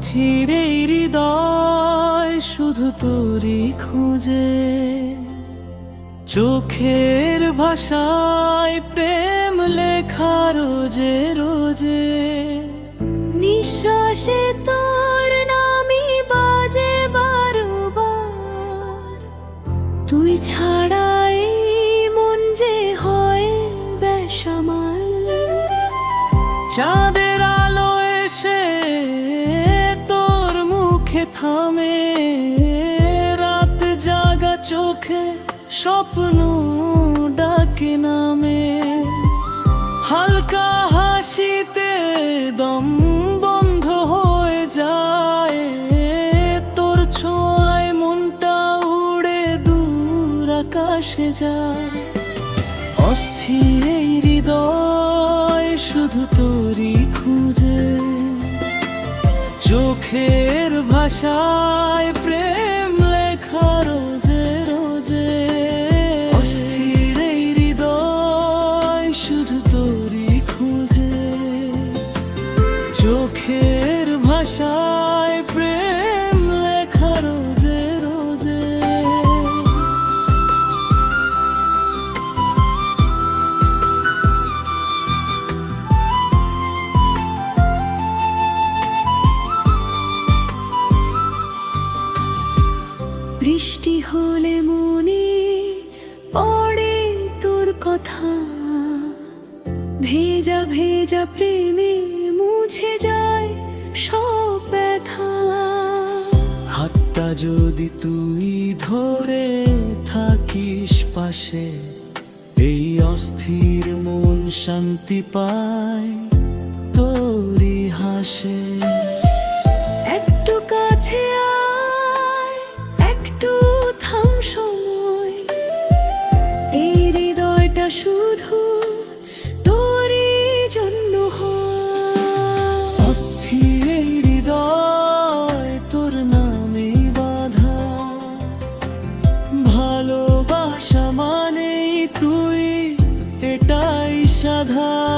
অস্থির হৃদয় শুধু তোরই খুঁজে। চোখের ভাষায় প্রেম লেখা রোজে রোজে। নিঃশ্বাসে তোর নামি বাজে বারবার। তুই ছাড়াই মন যে হয় বেসামাল চাঁদ থামে, রাত জাগা চোখে স্বপ্ন ডাকে নামে। হালকা হাসিতে দম বন্ধ হয়ে যায়, তোর ছোঁয়ায় মনটা উড়ে দূর আকাশে যায়। অস্থির হৃদয় শুধু তোরই চোখের ভাষায় বৃষ্টি হলে মনে পড়ে তোর কথা। ভেজা ভেজা প্রেমে মুছে যায় সব ব্যথা। হাতটা যদি তুই ধরে থাকিস পাশে, এই অস্থির মন শান্তি পায় তোরই হাসে। সাধা